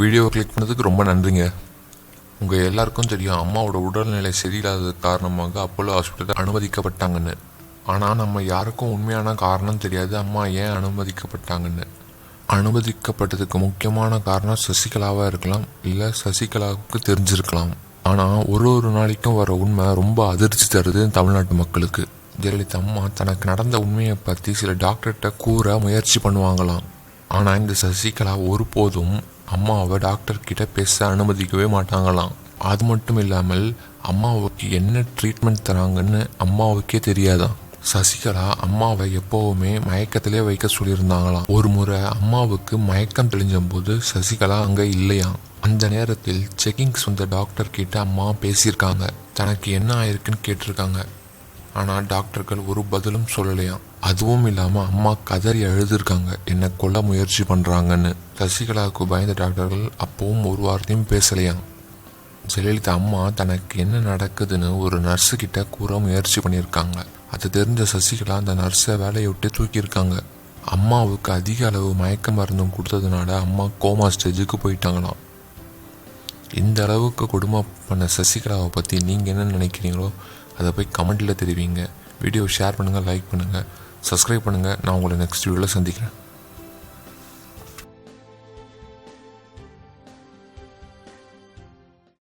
வீடியோவை கிளிக் பண்ணதுக்கு ரொம்ப நன்றிங்க. உங்கள் எல்லாருக்கும் தெரியும் அம்மாவோட உடல்நிலை சரியில்லாத காரணமாக அப்போலோ ஹாஸ்பிட்டலில் அனுமதிக்கப்பட்டாங்கன்னு. ஆனால் நம்ம யாருக்கும் உண்மையான காரணம் தெரியாது. அம்மா ஏன் அனுமதிக்கப்பட்டாங்கன்னு. அனுமதிக்கப்பட்டதுக்கு முக்கியமான காரணம் சசிகலாவாக இருக்கலாம் இல்லை சசிகலாவுக்கு தெரிஞ்சிருக்கலாம். ஆனால் ஒரு ஒரு நாளைக்கும் வர உண்மை ரொம்ப அதிர்ச்சி தருது தமிழ்நாட்டு மக்களுக்கு. ஜெயலலிதா அம்மா தனக்கு நடந்த உண்மையை பற்றி சில டாக்டர்கிட்ட கூற முயற்சி பண்ணுவாங்களாம். ஆனால் இந்த சசிகலா ஒருபோதும் அம்மாவை டாக்டர்கிட்ட பேச அனுமதிக்கவே மாட்டாங்களாம். அது மட்டும் இல்லாமல் அம்மாவுக்கு என்ன ட்ரீட்மெண்ட் தராங்கன்னு அம்மாவுக்கே தெரியாதாம். சசிகலா அம்மாவை எப்போவுமே மயக்கத்திலே வைக்க சொல்லியிருந்தாங்களாம். ஒரு முறை அம்மாவுக்கு மயக்கம் தெளிஞ்சபோது சசிகலா அங்கே இல்லையாம். அந்த நேரத்தில் செக்கிங்ஸ் வந்த டாக்டர் கிட்ட அம்மா பேசியிருக்காங்க. தனக்கு என்ன ஆயிருக்குன்னு கேட்டிருக்காங்க. ஆனால் டாக்டர்கள் ஒரு பதிலும் சொல்லலையாம். அதுவும் இல்லாமல் அம்மா கதறி அழுதுருக்காங்க. என்னை கொல்ல முயற்சி பண்ணுறாங்கன்னு சசிகலாவுக்கு பயந்த டாக்டர்கள் அப்பவும் ஒரு வார்த்தையும் பேசலையாம். ஜெயலலிதா அம்மா தனக்கு என்ன நடக்குதுன்னு ஒரு நர்ஸு கிட்ட கூற முயற்சி பண்ணியிருக்காங்க அது தெரிஞ்ச சசிகலா அந்த நர்ஸை வேலையை விட்டு தூக்கியிருக்காங்க. அம்மாவுக்கு அதிக அளவு மயக்க மருந்தும் கொடுத்ததுனால அம்மா கோமா ஸ்டேஜுக்கு போயிட்டாங்களாம். இந்த அளவுக்கு கொடுமை பண்ண சசிகலாவை பற்றி நீங்கள் என்ன நினைக்கிறீங்களோ அதை போய் கமெண்ட்டில் தெரிவிங்க. வீடியோ ஷேர் பண்ணுங்கள் லைக் பண்ணுங்கள் சப்ஸ்கிரைப் பண்ணுங்கள் நான் உங்களை நெக்ஸ்ட் வீடியோவில் சந்திக்கிறேன்.